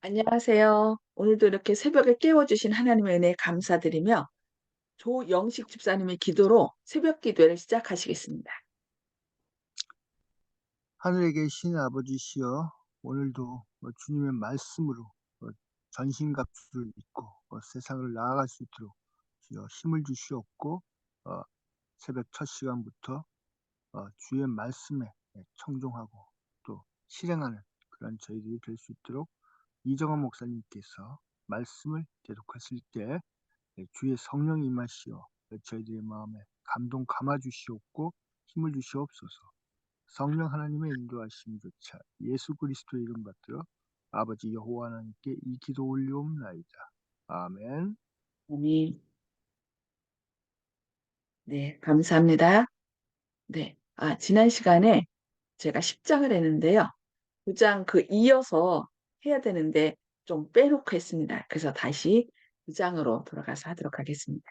안녕하세요. 오늘도 이렇게 새벽에 깨워주신 하나님의 은혜에 감사드리며 조영식 집사님의 기도로 새벽 기도를 시작하시겠습니다. 하늘에 계신 아버지시여 오늘도 뭐 주님의 말씀으로 뭐 전신갑주를 입고 뭐 세상을 나아갈 수 있도록 주여 힘을 주시옵고 어, 새벽 첫 시간부터 어, 주의 말씀에 청종하고 또 실행하는 그런 저희들이 될 수 있도록 이정환 목사님께서 말씀을 계속하실 때 네, 주의 성령이 임하시어 저희들의 마음에 감동 감아 주시옵고 힘을 주시옵소서. 성령 하나님의 인도하심조차 예수 그리스도의 이름 받들어 아버지 여호와 하나님께 이 기도 올리옵나이다. 아멘. 아멘. 네, 감사합니다. 네, 아, 지난 시간에 제가 10장을 했는데요. 9장 그 이어서 해야 되는데 좀 빼놓고 했습니다. 그래서 다시 9장으로 돌아가서 하도록 하겠습니다.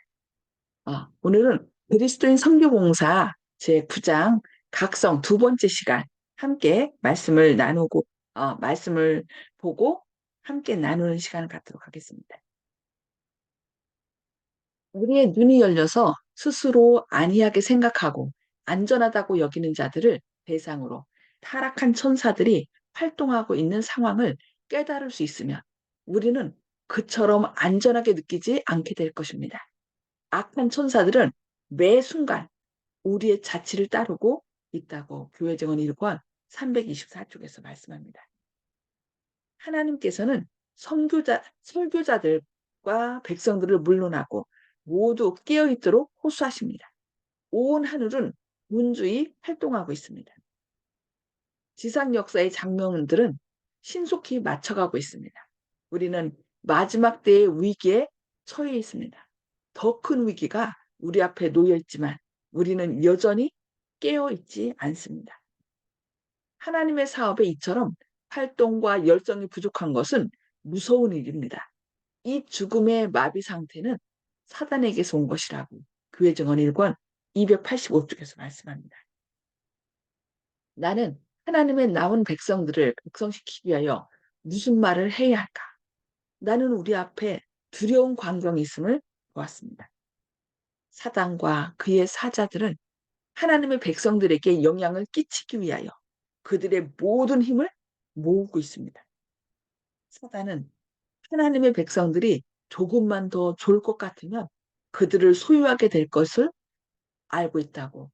아, 오늘은 그리스도인 성교봉사 제9장 각성 두 번째 시간 함께 말씀을 나누고 어, 말씀을 보고 함께 나누는 시간을 갖도록 하겠습니다. 우리의 눈이 열려서 스스로 안이하게 생각하고 안전하다고 여기는 자들을 대상으로 타락한 천사들이 활동하고 있는 상황을 깨달을 수 있으면 우리는 그처럼 안전하게 느끼지 않게 될 것입니다. 악한 천사들은 매 순간 우리의 자치를 따르고 있다고 교회 정원 1권 324쪽에서 말씀합니다. 하나님께서는 선교자, 설교자들과 백성들을 물러나고 모두 깨어있도록 호소하십니다. 온 하늘은 문주히 활동하고 있습니다. 지상 역사의 장면들은 신속히 맞춰가고 있습니다. 우리는 마지막 때의 위기에 처해 있습니다. 더 큰 위기가 우리 앞에 놓여 있지만 우리는 여전히 깨어 있지 않습니다. 하나님의 사업에 이처럼 활동과 열정이 부족한 것은 무서운 일입니다. 이 죽음의 마비 상태는 사단에게서 온 것이라고 교회 증언 1권 285쪽에서 말씀합니다. 나는 하나님의 남은 백성들을 백성시키기 위하여 무슨 말을 해야 할까? 나는 우리 앞에 두려운 광경이 있음을 보았습니다. 사단과 그의 사자들은 하나님의 백성들에게 영향을 끼치기 위하여 그들의 모든 힘을 모으고 있습니다. 사단은 하나님의 백성들이 조금만 더 좋을 것 같으면 그들을 소유하게 될 것을 알고 있다고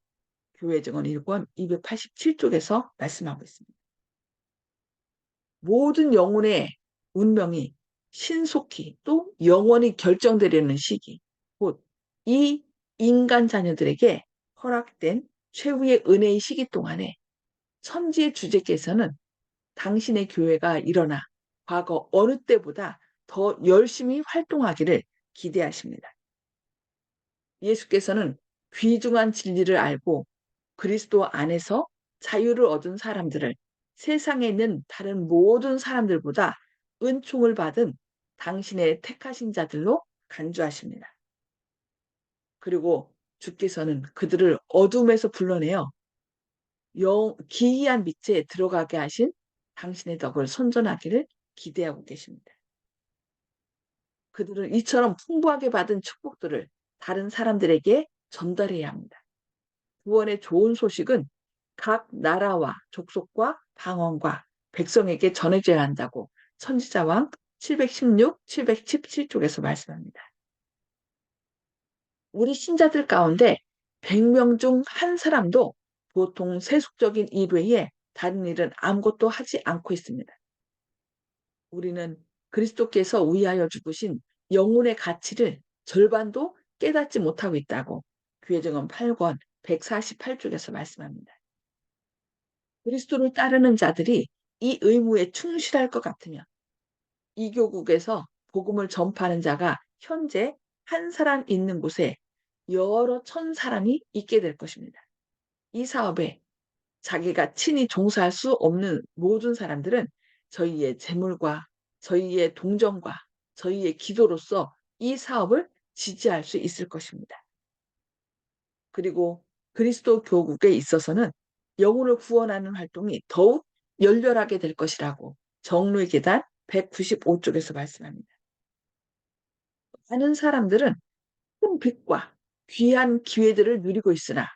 교회 증언 1권 287쪽에서 말씀하고 있습니다. 모든 영혼의 운명이 신속히 또 영원히 결정되려는 시기, 곧 이 인간 자녀들에게 허락된 최후의 은혜의 시기 동안에 천지의 주제께서는 당신의 교회가 일어나 과거 어느 때보다 더 열심히 활동하기를 기대하십니다. 예수께서는 귀중한 진리를 알고 그리스도 안에서 자유를 얻은 사람들을 세상에 있는 다른 모든 사람들보다 은총을 받은 당신의 택하신 자들로 간주하십니다. 그리고 주께서는 그들을 어둠에서 불러내어 영, 기이한 빛에 들어가게 하신 당신의 덕을 선전하기를 기대하고 계십니다. 그들은 이처럼 풍부하게 받은 축복들을 다른 사람들에게 전달해야 합니다. 구원의 좋은 소식은 각 나라와 족속과 방언과 백성에게 전해져야 한다고 선지자왕 716, 717쪽에서 말씀합니다. 우리 신자들 가운데 100명 중 한 사람도 보통 세속적인 일 외에 다른 일은 아무것도 하지 않고 있습니다. 우리는 그리스도께서 위하여 죽으신 영혼의 가치를 절반도 깨닫지 못하고 있다고 교회정원 8권 148쪽에서 말씀합니다. 그리스도를 따르는 자들이 이 의무에 충실할 것 같으면 이교국에서 복음을 전파하는 자가 현재 한 사람 있는 곳에 여러 천 사람이 있게 될 것입니다. 이 사업에 자기가 친히 종사할 수 없는 모든 사람들은 저희의 재물과 저희의 동정과 저희의 기도로서 이 사업을 지지할 수 있을 것입니다. 그리고 그리스도 교국에 있어서는 영혼을 구원하는 활동이 더욱 열렬하게 될 것이라고 정로의 계단 195쪽에서 말씀합니다. 많은 사람들은 큰 빛과 귀한 기회들을 누리고 있으나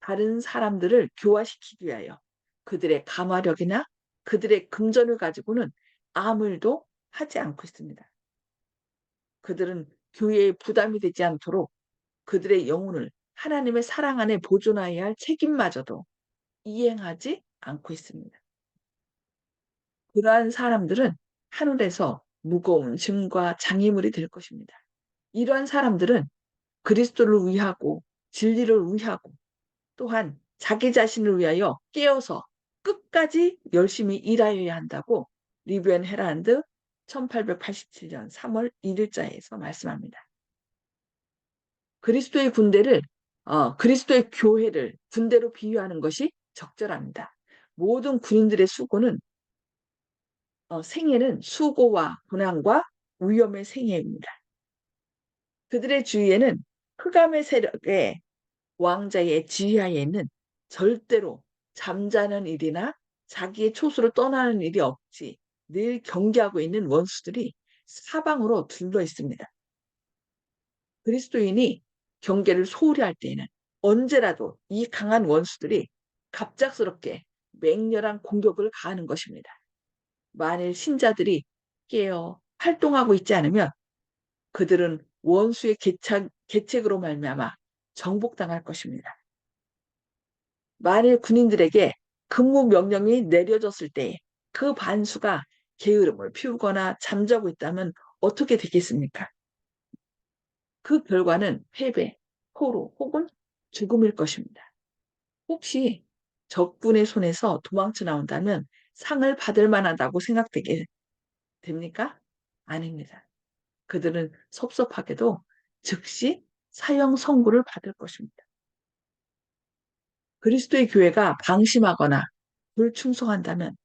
다른 사람들을 교화시키기 위하여 그들의 감화력이나 그들의 금전을 가지고는 아무 일도 하지 않고 있습니다. 그들은 교회에 부담이 되지 않도록 그들의 영혼을 하나님의 사랑 안에 보존하여야 할 책임마저도 이행하지 않고 있습니다. 그러한 사람들은 하늘에서 무거운 짐과 장애물이 될 것입니다. 이러한 사람들은 그리스도를 위하고 진리를 위하고 또한 자기 자신을 위하여 깨어서 끝까지 열심히 일하여야 한다고 리뷰앤 헤란드 1887년 3월 1일자에서 말씀합니다. 그리스도의 군대를 어, 그리스도의 교회를 군대로 비유하는 것이 적절합니다. 모든 군인들의 수고는 어, 생애는 수고와 고난과 위험의 생애입니다. 그들의 주위에는 흑암의 세력의 왕자의 지휘하에는 절대로 잠자는 일이나 자기의 초수를 떠나는 일이 없지 늘 경계하고 있는 원수들이 사방으로 둘러 있습니다. 그리스도인이 경계를 소홀히 할 때에는 언제라도 이 강한 원수들이 갑작스럽게 맹렬한 공격을 가하는 것입니다. 만일 신자들이 깨어 활동하고 있지 않으면 그들은 원수의 개착, 개책으로 말미암아 정복당할 것입니다. 만일 군인들에게 근무 명령이 내려졌을 때 그 반수가 게으름을 피우거나 잠자고 있다면 어떻게 되겠습니까? 그 결과는 패배, 포로 혹은 죽음일 것입니다. 혹시 적군의 손에서 도망쳐 나온다면 상을 받을 만하다고 생각되게 됩니까? 아닙니다. 그들은 섭섭하게도 즉시 사형 선고를 받을 것입니다. 그리스도의 교회가 방심하거나 불충성한다면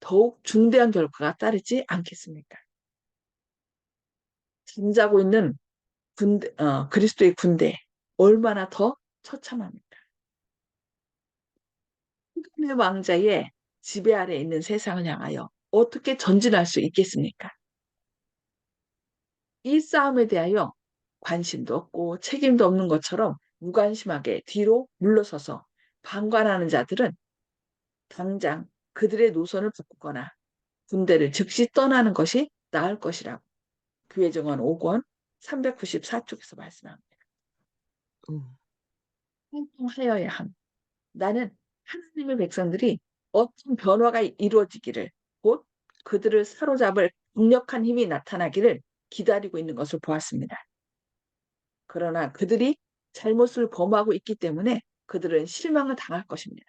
더욱 중대한 결과가 따르지 않겠습니까? 잠자고 있는 군대, 어, 그리스도의 군대 얼마나 더 처참합니까? 흑암의 왕자의 지배 아래 있는 세상을 향하여 어떻게 전진할 수 있겠습니까? 이 싸움에 대하여 관심도 없고 책임도 없는 것처럼 무관심하게 뒤로 물러서서 방관하는 자들은 당장 그들의 노선을 바꾸거나 군대를 즉시 떠나는 것이 나을 것이라고 교회정원 5권 394쪽에서 말씀합니다. 음. 행동하여야 함. 나는 하나님의 백성들이 어떤 변화가 이루어지기를 곧 그들을 사로잡을 강력한 힘이 나타나기를 기다리고 있는 것을 보았습니다. 그러나 그들이 잘못을 범하고 있기 때문에 그들은 실망을 당할 것입니다.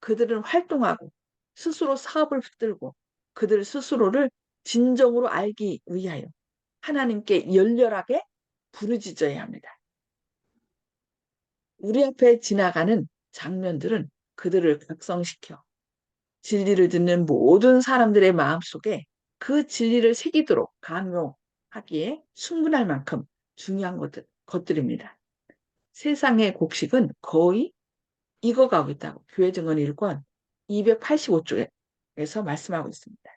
그들은 활동하고 스스로 사업을 붙들고 그들 스스로를 진정으로 알기 위하여 하나님께 열렬하게 부르짖어야 합니다. 우리 앞에 지나가는 장면들은 그들을 각성시켜 진리를 듣는 모든 사람들의 마음속에 그 진리를 새기도록 강요하기에 충분할 만큼 중요한 것들, 것들입니다. 세상의 곡식은 거의 익어가고 있다고 교회 증언 1권 285쪽에서 말씀하고 있습니다.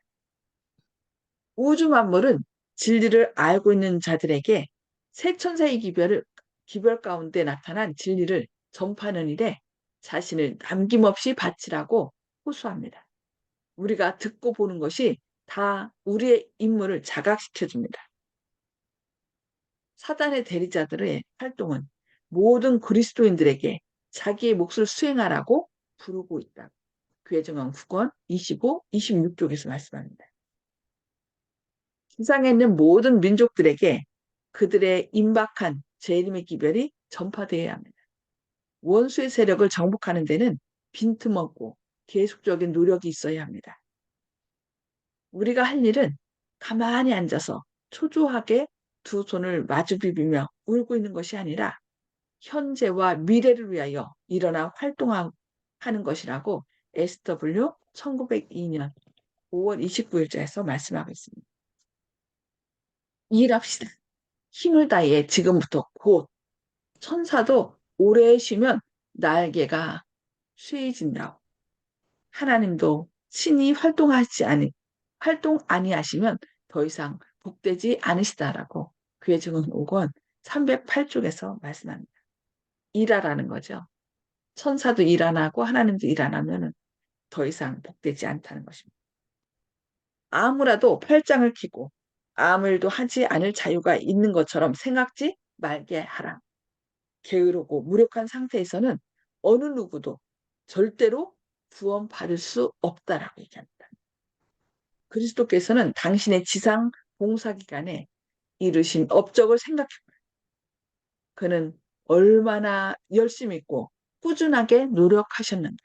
우주 만물은 진리를 알고 있는 자들에게 세천사의 기별을 기별 가운데 나타난 진리를 전파하는 일에 자신을 남김없이 바치라고 호소합니다. 우리가 듣고 보는 것이 다 우리의 임무를 자각시켜 줍니다. 사단의 대리자들의 활동은 모든 그리스도인들에게 자기의 몫을 수행하라고 부르고 있다. 교회정원 9권 25, 26쪽에서 말씀합니다. 세상에 있는 모든 민족들에게 그들의 임박한 재림의 기별이 전파되어야 합니다. 원수의 세력을 정복하는 데는 빈틈없고 계속적인 노력이 있어야 합니다. 우리가 할 일은 가만히 앉아서 초조하게 두 손을 마주 비비며 울고 있는 것이 아니라 현재와 미래를 위하여 일어나 활동하는 것이라고 SW 1902년 5월 29일자에서 말씀하고 있습니다. 일합시다. 힘을 다해 지금부터 곧 천사도 오래 쉬면 날개가 쇠해진다고. 하나님도 신이 활동하지 않, 활동 아니하시면 더 이상 복되지 않으시다라고 교회 증언 5권 308쪽에서 말씀합니다. 일하라는 거죠. 천사도 일 안 하고 하나님도 일 안 하면 더 이상 복되지 않다는 것입니다. 아무라도 팔짱을 끼고 아무 일도 하지 않을 자유가 있는 것처럼 생각지 말게 하라. 게으르고 무력한 상태에서는 어느 누구도 절대로 구원 받을 수 없다라고 얘기합니다. 그리스도께서는 당신의 지상 봉사 기간에 이루신 업적을 생각해봐요. 그는 얼마나 열심히 있고 꾸준하게 노력하셨는가.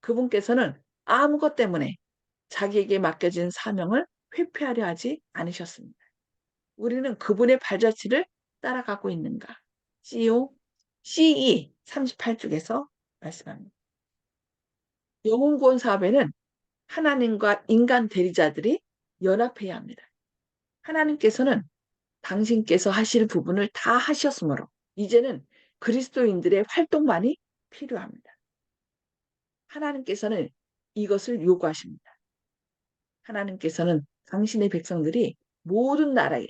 그분께서는 아무것 때문에 자기에게 맡겨진 사명을 회피하려 하지 않으셨습니다. 우리는 그분의 발자취를 따라가고 있는가? CEO, CE 38쪽에서 말씀합니다. 영혼 구원 사업에는 하나님과 인간 대리자들이 연합해야 합니다. 하나님께서는 당신께서 하실 부분을 다 하셨으므로 이제는 그리스도인들의 활동만이 필요합니다. 하나님께서는 이것을 요구하십니다. 하나님께서는 당신의 백성들이 모든 나라에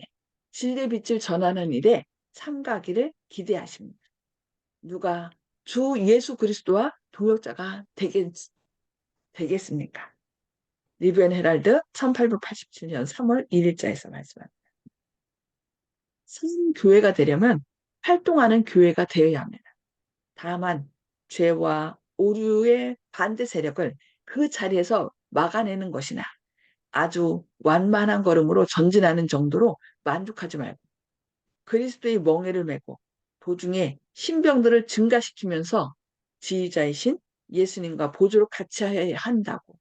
진리의 빛을 전하는 일에 참가하기를 기대하십니다. 누가 주 예수 그리스도와 동역자가 되겠, 되겠습니까? 리뷰앤 헤랄드 1887년 3월 1일자에서 말씀합니다. 새 교회가 되려면 활동하는 교회가 되어야 합니다. 다만 죄와 오류의 반대 세력을 그 자리에서 막아내는 것이나 아주 완만한 걸음으로 전진하는 정도로 만족하지 말고 그리스도의 멍에를 메고 도중에 신병들을 증가시키면서 지휘자이신 예수님과 보조로 같이 해야 한다고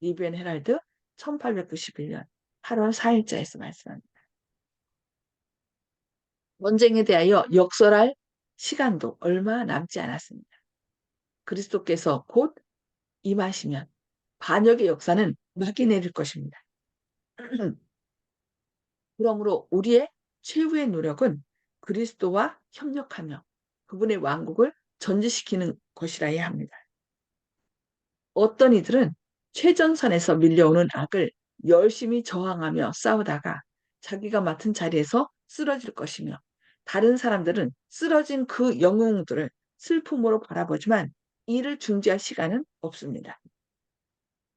리비엔 헤랄드 1891년 8월 4일자에서 말씀합니다. 전쟁에 대하여 역설할 시간도 얼마 남지 않았습니다. 그리스도께서 곧 임하시면 반역의 역사는 막이 내릴 것입니다. 그러므로 우리의 최후의 노력은 그리스도와 협력하며 그분의 왕국을 전지시키는 것이라야 합니다. 어떤 이들은 최전선에서 밀려오는 악을 열심히 저항하며 싸우다가 자기가 맡은 자리에서 쓰러질 것이며 다른 사람들은 쓰러진 그 영웅들을 슬픔으로 바라보지만 이를 중지할 시간은 없습니다.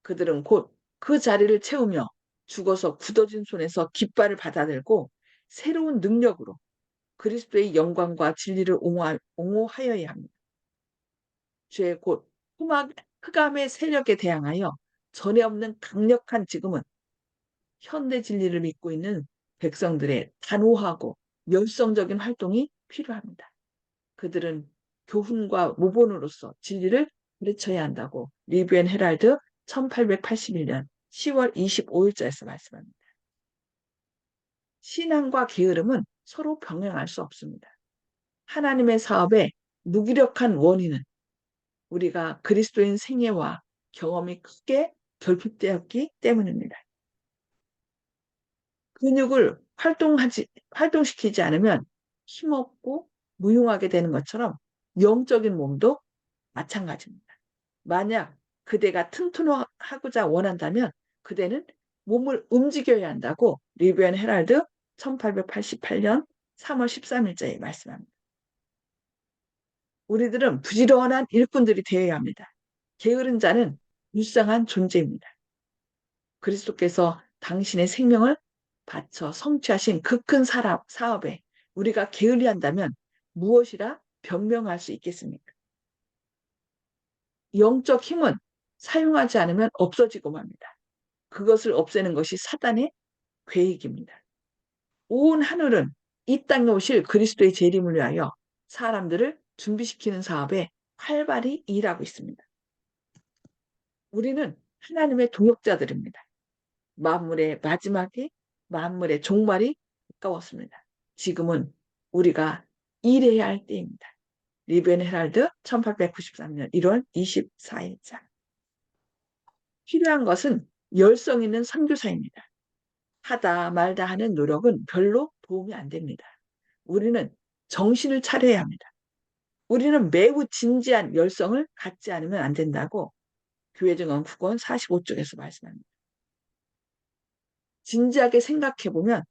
그들은 곧 그 자리를 채우며 죽어서 굳어진 손에서 깃발을 받아들고 새로운 능력으로 그리스도의 영광과 진리를 옹호하여야 합니다. 죄곧 흑암의 세력에 대항하여 전에 없는 강력한 지금은 현대 진리를 믿고 있는 백성들의 단호하고 열성적인 활동이 필요합니다. 그들은 교훈과 모본으로서 진리를 가르쳐야 한다고 리뷰앤 헤랄드 1881년 10월 25일자에서 말씀합니다. 신앙과 게으름은 서로 병행할 수 없습니다. 하나님의 사업의 무기력한 원인은 우리가 그리스도인 생애와 경험이 크게 결핍되었기 때문입니다. 근육을 활동하지, 활동시키지 않으면 힘없고 무용하게 되는 것처럼 영적인 몸도 마찬가지입니다. 만약 그대가 튼튼하고자 원한다면 그대는 몸을 움직여야 한다고 리뷰앤 헤랄드 1888년 3월 13일자에 말씀합니다. 우리들은 부지런한 일꾼들이 되어야 합니다. 게으른 자는 불쌍한 존재입니다. 그리스도께서 당신의 생명을 바쳐 성취하신 그 큰 사업에 우리가 게을리한다면 무엇이라 변명할 수 있겠습니까? 영적 힘은 사용하지 않으면 없어지고 맙니다. 그것을 없애는 것이 사단의 계획입니다. 온 하늘은 이 땅에 오실 그리스도의 재림을 위하여 사람들을 준비시키는 사업에 활발히 일하고 있습니다. 우리는 하나님의 동역자들입니다. 만물의 마지막에 만물의 종말이 가까웠습니다. 지금은 우리가 일해야 할 때입니다. 리벤 헤랄드 1893년 1월 24일자 필요한 것은 열성 있는 선교사입니다. 하다 말다 하는 노력은 별로 도움이 안 됩니다. 우리는 정신을 차려야 합니다. 우리는 매우 진지한 열성을 갖지 않으면 안 된다고 교회정원 9권 45쪽에서 말씀합니다. 진지하게 생각해 보면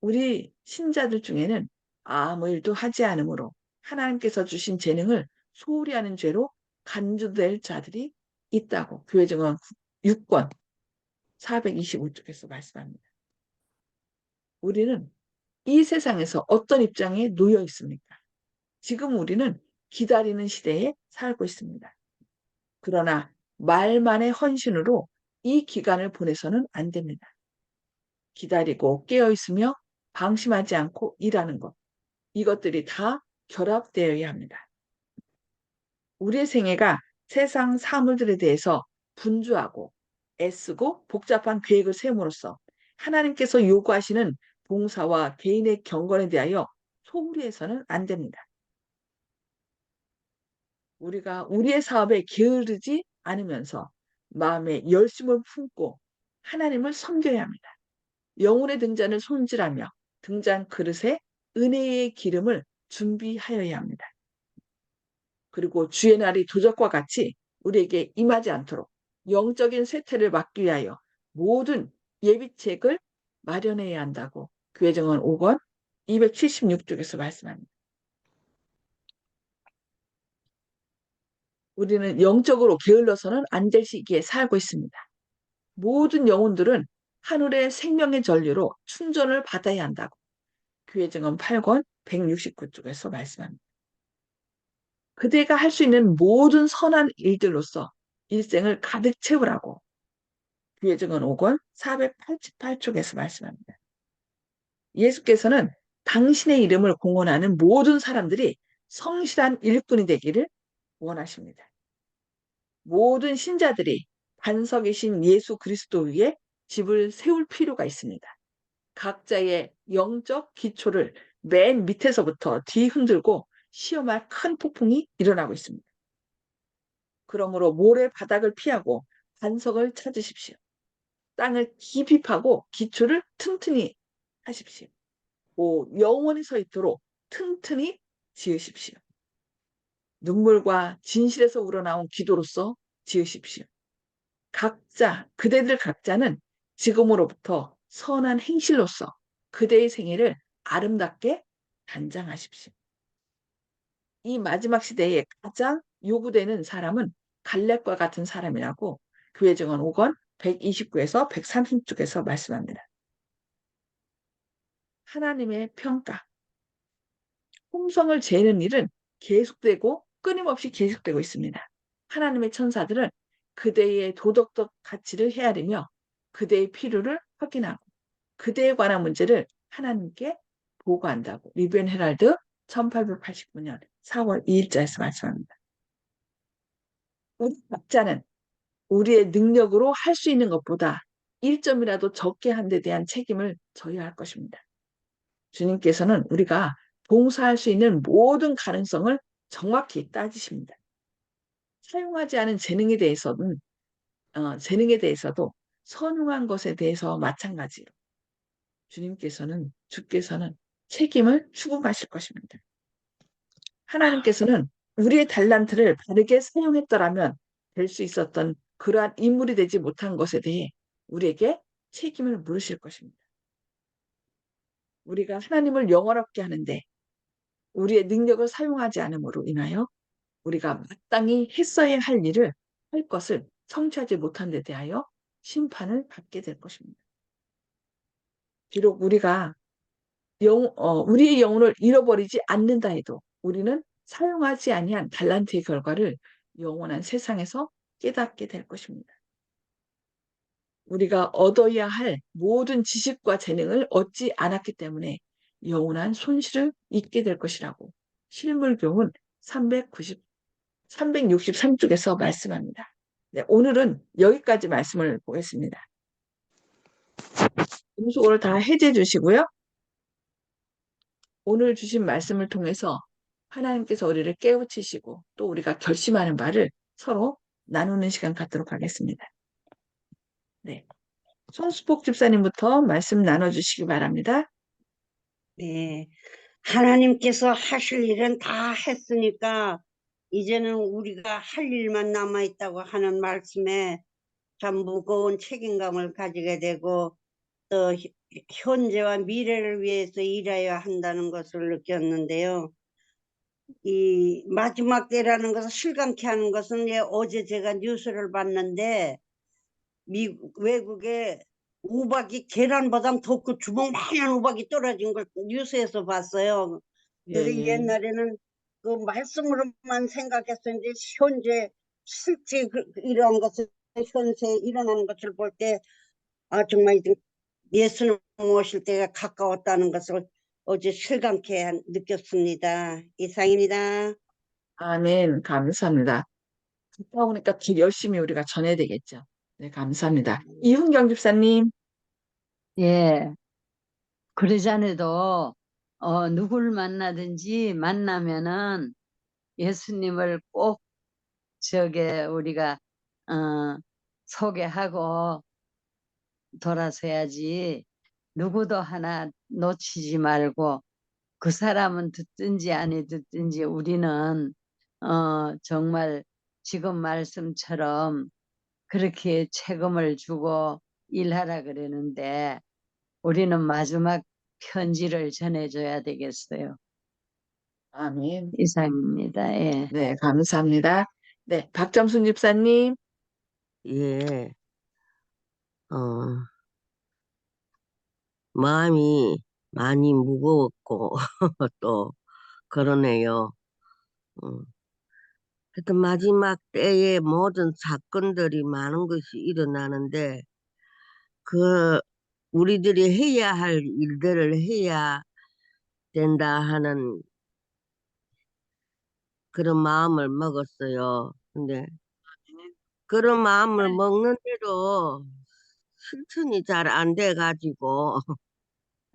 우리 신자들 중에는 아무 일도 하지 않으므로 하나님께서 주신 재능을 소홀히 하는 죄로 간주될 자들이 있다고 교회증언 6권 425쪽에서 말씀합니다. 우리는 이 세상에서 어떤 입장에 놓여 있습니까? 지금 우리는 기다리는 시대에 살고 있습니다. 그러나 말만의 헌신으로 이 기간을 보내서는 안 됩니다. 기다리고 깨어 있으며 방심하지 않고 일하는 것. 이것들이 다 결합되어야 합니다. 우리의 생애가 세상 사물들에 대해서 분주하고 애쓰고 복잡한 계획을 세움으로써 하나님께서 요구하시는 봉사와 개인의 경건에 대하여 소홀히 해서는 안 됩니다. 우리가 우리의 사업에 게으르지 않으면서 마음에 열심을 품고 하나님을 섬겨야 합니다. 영혼의 등잔을 손질하며 등잔 그릇에 은혜의 기름을 준비하여야 합니다. 그리고 주의 날이 도적과 같이 우리에게 임하지 않도록 영적인 쇠퇴를 막기 위하여 모든 예비책을 마련해야 한다고 교회정원 5권 276쪽에서 말씀합니다. 우리는 영적으로 게을러서는 안 될 시기에 살고 있습니다. 모든 영혼들은 하늘의 생명의 전류로 충전을 받아야 한다고 교회증언 8권 169쪽에서 말씀합니다. 그대가 할 수 있는 모든 선한 일들로서 일생을 가득 채우라고 교회 증언 5권 488쪽에서 말씀합니다. 예수께서는 당신의 이름을 공헌하는 모든 사람들이 성실한 일꾼이 되기를 원하십니다. 모든 신자들이 반석이신 예수 그리스도 위에 집을 세울 필요가 있습니다. 각자의 영적 기초를 맨 밑에서부터 뒤흔들고 시험할 큰 폭풍이 일어나고 있습니다. 그러므로 모래 바닥을 피하고 반석을 찾으십시오. 땅을 깊이 파고 기초를 튼튼히 하십시오. 오, 영원히 서 있도록 튼튼히 지으십시오. 눈물과 진실에서 우러나온 기도로서 지으십시오. 각자, 그대들 각자는 지금으로부터 선한 행실로서 그대의 생애를 아름답게 단장하십시오. 이 마지막 시대에 가장 요구되는 사람은 갈렙과 같은 사람이라고 교회정원 5권 129에서 130쪽에서 말씀합니다. 하나님의 평가. 홍성을 재는 일은 계속되고 끊임없이 계속되고 있습니다. 하나님의 천사들은 그대의 도덕적 가치를 헤아리며 그대의 필요를 확인하고 그대에 관한 문제를 하나님께 보고한다고 리뷰 헤랄드 1889년 4월 2일자에서 말씀합니다. 각자는 우리의 능력으로 할 수 있는 것보다 1점이라도 적게 한 데 대한 책임을 져야 할 것입니다. 주님께서는 우리가 봉사할 수 있는 모든 가능성을 정확히 따지십니다. 사용하지 않은 재능에 대해서는 어, 재능에 대해서도 선용한 것에 대해서 마찬가지로 주님께서는 주께서는 책임을 추구하실 것입니다. 하나님께서는 우리의 달란트를 바르게 사용했더라면 될 수 있었던 그러한 인물이 되지 못한 것에 대해 우리에게 책임을 물으실 것입니다. 우리가 하나님을 영원롭게 하는데 우리의 능력을 사용하지 않음으로 인하여 우리가 마땅히 했어야 할 일을 할 것을 성취하지 못한 데 대하여 심판을 받게 될 것입니다. 비록 우리가 영, 어, 우리의 영혼을 잃어버리지 않는다 해도 우리는 사용하지 아니한 달란트의 결과를 영원한 세상에서 깨닫게 될 것입니다. 우리가 얻어야 할 모든 지식과 재능을 얻지 않았기 때문에 영원한 손실을 입게 될 것이라고 실물교훈 390, 363쪽에서 말씀합니다. 네, 오늘은 여기까지 말씀을 보겠습니다. 음속을 다 해제해 주시고요. 오늘 주신 말씀을 통해서 하나님께서 우리를 깨우치시고 또 우리가 결심하는 바를 서로 나누는 시간 갖도록 하겠습니다. 네. 손수복 집사님부터 말씀 나눠주시기 바랍니다. 네. 하나님께서 하실 일은 다 했으니까 이제는 우리가 할 일만 남아있다고 하는 말씀에 참 무거운 책임감을 가지게 되고 히- 현재와 미래를 위해서 일해야 한다는 것을 느꼈는데요. 이 마지막 때라는 것을 실감케 하는 것은 예, 어제 제가 뉴스를 봤는데 미국 외국에 우박이 계란보다 더그 주먹 만한 우박이 떨어진 걸 뉴스에서 봤어요. 그래서 예, 예. 옛날에는 그 말씀으로만 생각했었는데 현재 실제 그- 이러한 것을 현재 일어나는 것을 볼 때 아 정말 예수님 오실 때가 가까웠다는 것을 어제 실감케 한- 느꼈습니다. 이상입니다. 아멘. 감사합니다. 듣다 보니까 더 열심히 우리가 전해야 되겠죠. 네, 감사합니다. 이훈경 집사님. 예. 그러자네도 어, 누굴 만나든지 만나면은 예수님을 꼭 저게 우리가 어, 소개하고 돌아서야지 누구도 하나 놓치지 말고 그 사람은 듣든지 아니 듣든지 우리는 어, 정말 지금 말씀처럼 그렇게 책임을 주고 일하라 그러는데 우리는 마지막 편지를 전해줘야 되겠어요. 아멘. 이상입니다. 예. 네, 감사합니다. 네, 박점순 집사님. 예, 어, 마음이 많이 무거웠고, 또, 그러네요. 어, 하여튼 마지막 때에 모든 사건들이 많은 것이 일어나는데, 그, 우리들이 해야 할 일들을 해야 된다 하는 그런 마음을 먹었어요. 근데, 그런 마음을 먹는데도 실천이 잘 안 돼가지고,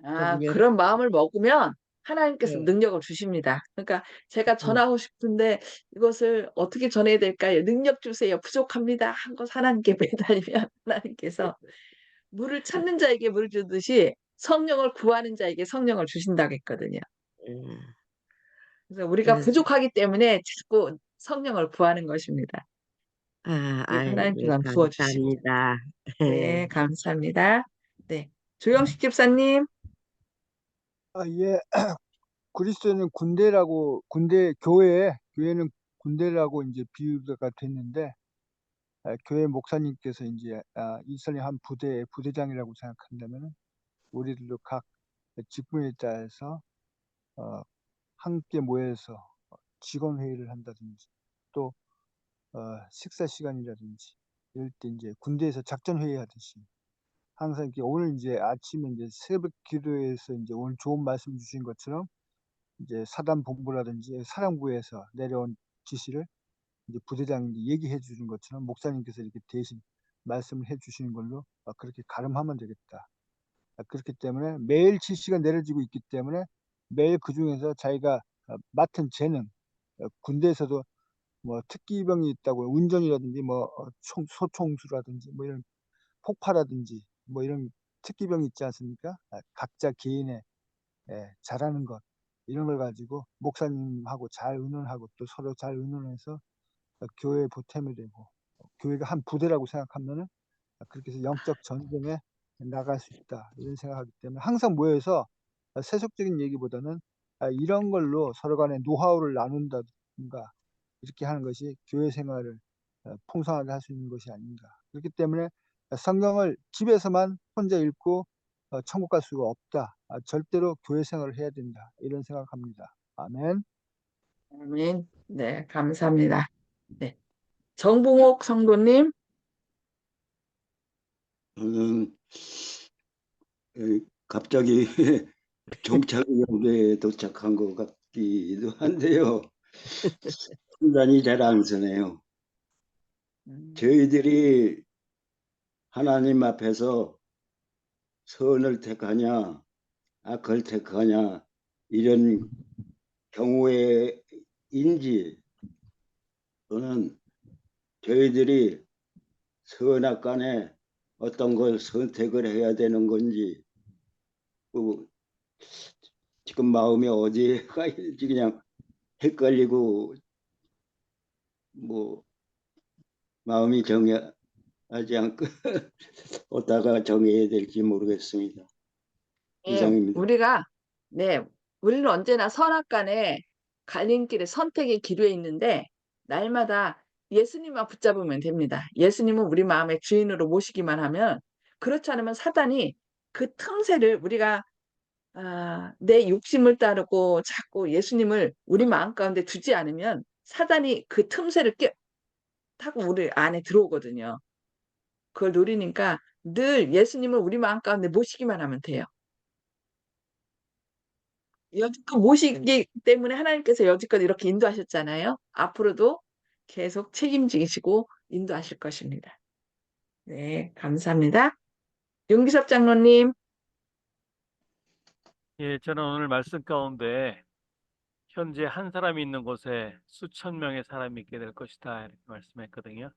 아, 그럼요. 그런 마음을 먹으면 하나님께서 네. 능력을 주십니다. 그러니까 제가 전하고 싶은데 이것을 어떻게 전해야 될까요? 능력 주세요. 부족합니다. 한 것 하나님께 매달리면 하나님께서 물을 찾는 자에게 물을 주듯이 성령을 구하는 자에게 성령을 주신다고 했거든요. 예. 그래서 우리가 그래서- 부족하기 때문에 자꾸 성령을 구하는 것입니다. 아, 네, 하나님께서 예, 부어주십니다. 감사합니다. 네, 감사합니다. 네, 조영식 집사님. 아, 예. 그리스도는 군대라고 군대 교회 교회는 군대라고 이제 비유가 됐는데 아, 교회 목사님께서 이제 아, 이스라엘 한 부대의 부대장이라고 생각한다면 우리들도 각 직분에 따라서 어, 함께 모여서 직원 회의를 한다든지 또 어, 식사 시간이라든지 이럴 때 이제 군대에서 작전 회의 하듯이 항상 이렇게 오늘 이제 아침에 이제 새벽 기도에서 이제 오늘 좋은 말씀 주신 것처럼 이제 사단 본부라든지 사령부에서 내려온 지시를 이제 부대장이 얘기해 주는 것처럼 목사님께서 이렇게 대신 말씀을 해 주시는 걸로 어, 그렇게 가름하면 되겠다. 아, 그렇기 때문에 매일 지시가 내려지고 있기 때문에 매일 그 중에서 자기가 어, 맡은 재능, 어, 군대에서도 뭐 특기병이 있다고 운전이라든지 뭐 어, 총, 소총수라든지 뭐 이런 폭파라든지 뭐 이런 특기병이 있지 않습니까? 아, 각자 개인의 예, 잘하는 것 이런 걸 가지고 목사님하고 잘 의논하고 또 서로 잘 의논해서 어, 교회에 보탬이 되고 어, 교회가 한 부대라고 생각하면은 아, 그렇게 해서 영적 전쟁에 나갈 수 있다 이런 생각하기 때문에 항상 모여서 아, 세속적인 얘기보다는 아, 이런 걸로 서로 간에 노하우를 나눈다든가 이렇게 하는 것이 교회 생활을 어, 풍성하게 할 수 있는 것이 아닌가 그렇기 때문에 성경을 집에서만 혼자 읽고 어, 천국 갈 수가 없다 아, 절대로 교회 생활을 해야 된다 이런 생각합니다 아멘. 아멘. 네, 감사합니다. 네. 정봉옥 성도님. 저는 에, 갑자기 종착역에 도착한 것 같기도 한데요. 순간이 안 서네요. 음, 저희들이 하나님 앞에서 선을 택하냐, 악을 택하냐, 이런 경우에 인지 또는 저희들이 선악 간에 어떤 걸 선택을 해야 되는 건지 그 지금 마음이 어디에 가 있는지 그냥 헷갈리고 뭐 마음이 정해 하지 않고 어디다가 정해야 될지 모르겠습니다. 예, 이상입니다. 우리가 네, 우리는 언제나 선악간에 갈림길에 선택의 기로에 있는데 날마다 예수님만 붙잡으면 됩니다. 예수님은 우리 마음의 주인으로 모시기만 하면 그렇지 않으면 사단이 그 틈새를 우리가 아, 내 욕심을 따르고 자꾸 예수님을 우리 마음 가운데 두지 않으면 사단이 그 틈새를 깨 타고 우리 안에 들어오거든요. 그걸 노리니까 늘 예수님을 우리 마음 가운데 모시기만 하면 돼요. 여지껏 모시기 때문에 하나님께서 여지껏 이렇게 인도하셨잖아요. 앞으로도 계속 책임지시고 인도하실 것입니다. 네, 감사합니다. 용기섭 장로님, 예, 저는 오늘 말씀 가운데 현재 한 사람이 있는 곳에 수천 명의 사람이 있게 될 것이다 이렇게 말씀했거든요.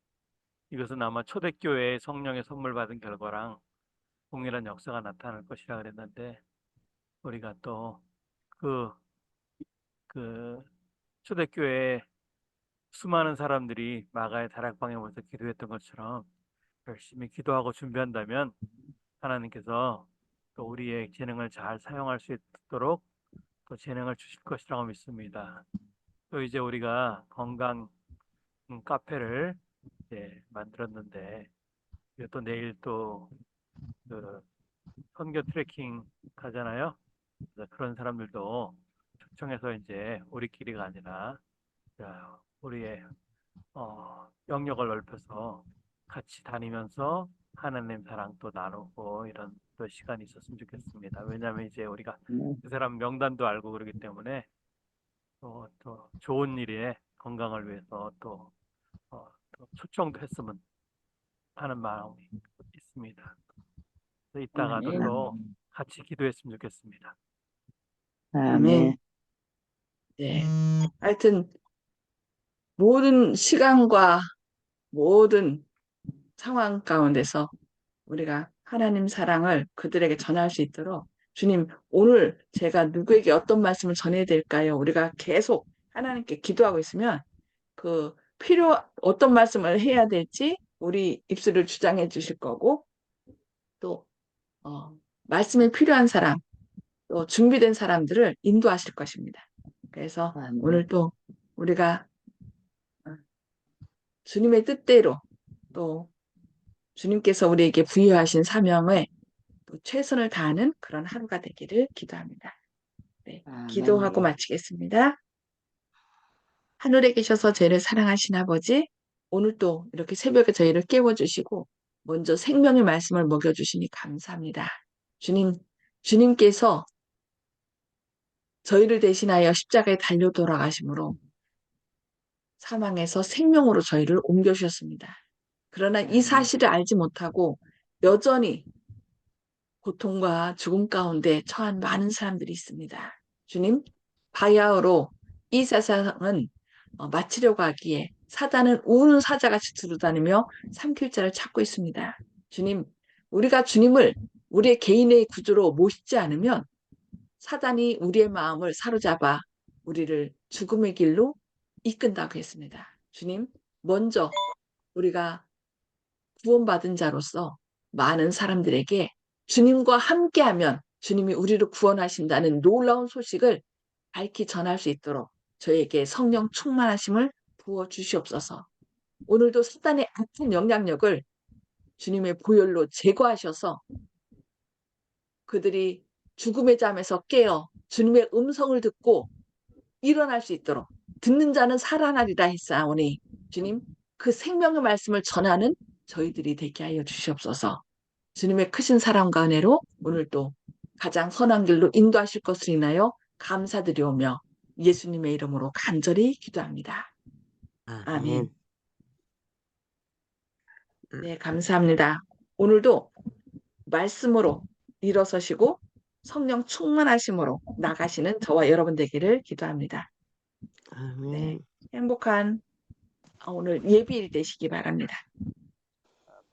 이것은 아마 초대교회의 성령의 선물 받은 결과랑 동일한 역사가 나타날 것이라 그랬는데 우리가 또그그 초대교회에 수많은 사람들이 마가의 다락방에 모여서 기도했던 것처럼 열심히 기도하고 준비한다면 하나님께서 또 우리의 재능을 잘 사용할 수 있도록 또 재능을 주실 것이라고 믿습니다. 또 이제 우리가 건강 음, 카페를 이제 만들었는데 또 내일 또그 선교 트레킹 가잖아요. 그런 사람들도 초청해서 이제 우리끼리가 아니라 자, 우리의 어, 영역을 넓혀서 같이 다니면서 하나님 사랑 또 나누고 이런 또 시간이 있었으면 좋겠습니다. 왜냐하면 이제 우리가 그 사람 명단도 알고 그러기 때문에 또, 또 좋은 일에 건강을 위해서 또, 어, 또 초청도 했으면 하는 마음이 있습니다. 이따가도 아멘. 또 같이 기도했으면 좋겠습니다. 아멘. 네. 하여튼 모든 시간과 모든 상황 가운데서 우리가 하나님 사랑을 그들에게 전할 수 있도록 주님, 오늘 제가 누구에게 어떤 말씀을 전해야 될까요? 우리가 계속 하나님께 기도하고 있으면 그 필요, 어떤 말씀을 해야 될지 우리 입술을 주장해 주실 거고 또, 어, 말씀이 필요한 사람, 또 준비된 사람들을 인도하실 것입니다. 그래서. 오늘 또 우리가 어, 주님의 뜻대로 또 주님께서 우리에게 부여하신 사명에 또 최선을 다하는 그런 하루가 되기를 기도합니다. 네. 기도하고 마치겠습니다. 하늘에 계셔서 저희를 사랑하신 아버지, 오늘 또 이렇게 새벽에 저희를 깨워주시고 먼저 생명의 말씀을 먹여주시니 감사합니다. 주님, 주님께서 저희를 대신하여 십자가에 달려 돌아가심으로 사망에서 생명으로 저희를 옮겨주셨습니다. 그러나 이 사실을 알지 못하고 여전히 고통과 죽음 가운데 처한 많은 사람들이 있습니다. 주님, 바야흐로 이 세상은 어, 마치려고 하기에 사단은 우는 사자같이 두루다니며 삼킬 자를 찾고 있습니다. 주님, 우리가 주님을 우리의 개인의 구조로 모시지 않으면 사단이 우리의 마음을 사로잡아 우리를 죽음의 길로 이끈다고 했습니다. 주님, 먼저 우리가 구원받은 자로서 많은 사람들에게 주님과 함께하면 주님이 우리를 구원하신다는 놀라운 소식을 밝히 전할 수 있도록 저에게 성령 충만하심을 부어 주시옵소서. 오늘도 사단의 악한 영향력을 주님의 보혈로 제거하셔서 그들이 죽음의 잠에서 깨어 주님의 음성을 듣고 일어날 수 있도록 듣는 자는 살아나리라 했사오니 주님 그 생명의 말씀을 전하는 저희들이 되게 하여 주시옵소서. 주님의 크신 사랑과 은혜로 오늘도 가장 선한 길로 인도하실 것을 인하여 감사드리오며 예수님의 이름으로 간절히 기도합니다. 아멘. 네, 감사합니다. 오늘도 말씀으로 일어서시고 성령 충만하심으로 나가시는 저와 여러분 되기를 기도합니다. 아멘. 네, 행복한 오늘 예비일 되시기 바랍니다.